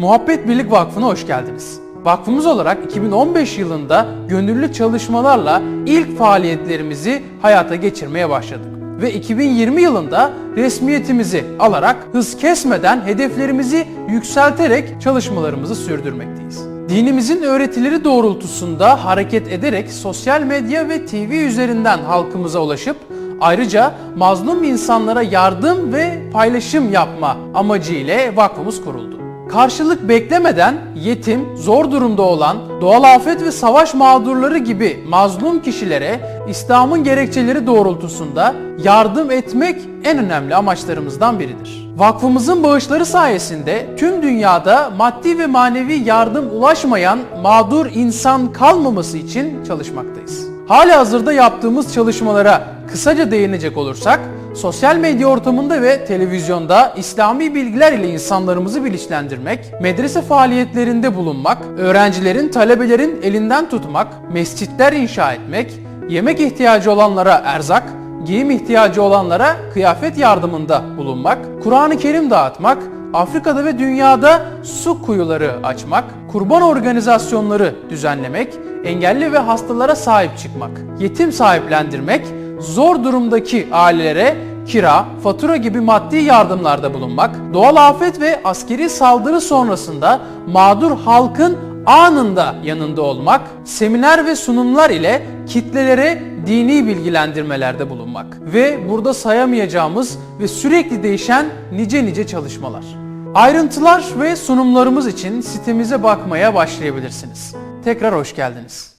Muhabbet Birlik Vakfı'na hoş geldiniz. Vakfımız olarak 2015 yılında gönüllü çalışmalarla ilk faaliyetlerimizi hayata geçirmeye başladık. Ve 2020 yılında resmiyetimizi alarak hız kesmeden hedeflerimizi yükselterek çalışmalarımızı sürdürmekteyiz. Dinimizin öğretileri doğrultusunda hareket ederek sosyal medya ve TV üzerinden halkımıza ulaşıp Ayrıca mazlum insanlara yardım ve paylaşım yapma amacı ile vakfımız kuruldu. Karşılık beklemeden yetim, zor durumda olan, doğal afet ve savaş mağdurları gibi mazlum kişilere İslam'ın gerekçeleri doğrultusunda yardım etmek en önemli amaçlarımızdan biridir. Vakfımızın bağışları sayesinde tüm dünyada maddi ve manevi yardım ulaşmayan mağdur insan kalmaması için çalışmaktayız. Hali hazırda yaptığımız çalışmalara kısaca değinecek olursak, sosyal medya ortamında ve televizyonda İslami bilgiler ile insanlarımızı bilinçlendirmek, medrese faaliyetlerinde bulunmak, öğrencilerin, talebelerin elinden tutmak, mescitler inşa etmek, yemek ihtiyacı olanlara erzak, giyim ihtiyacı olanlara kıyafet yardımında bulunmak, Kur'an-ı Kerim dağıtmak, Afrika'da ve dünyada su kuyuları açmak, kurban organizasyonları düzenlemek, engelli ve hastalara sahip çıkmak, yetim sahiplendirmek, zor durumdaki ailelere kira, fatura gibi maddi yardımlarda bulunmak, doğal afet ve askeri saldırı sonrasında mağdur halkın anında yanında olmak, seminer ve sunumlar ile kitlelere dini bilgilendirmelerde bulunmak ve burada sayamayacağımız ve sürekli değişen nice nice çalışmalar. Ayrıntılar ve sunumlarımız için sitemize bakmaya başlayabilirsiniz. Tekrar hoş geldiniz.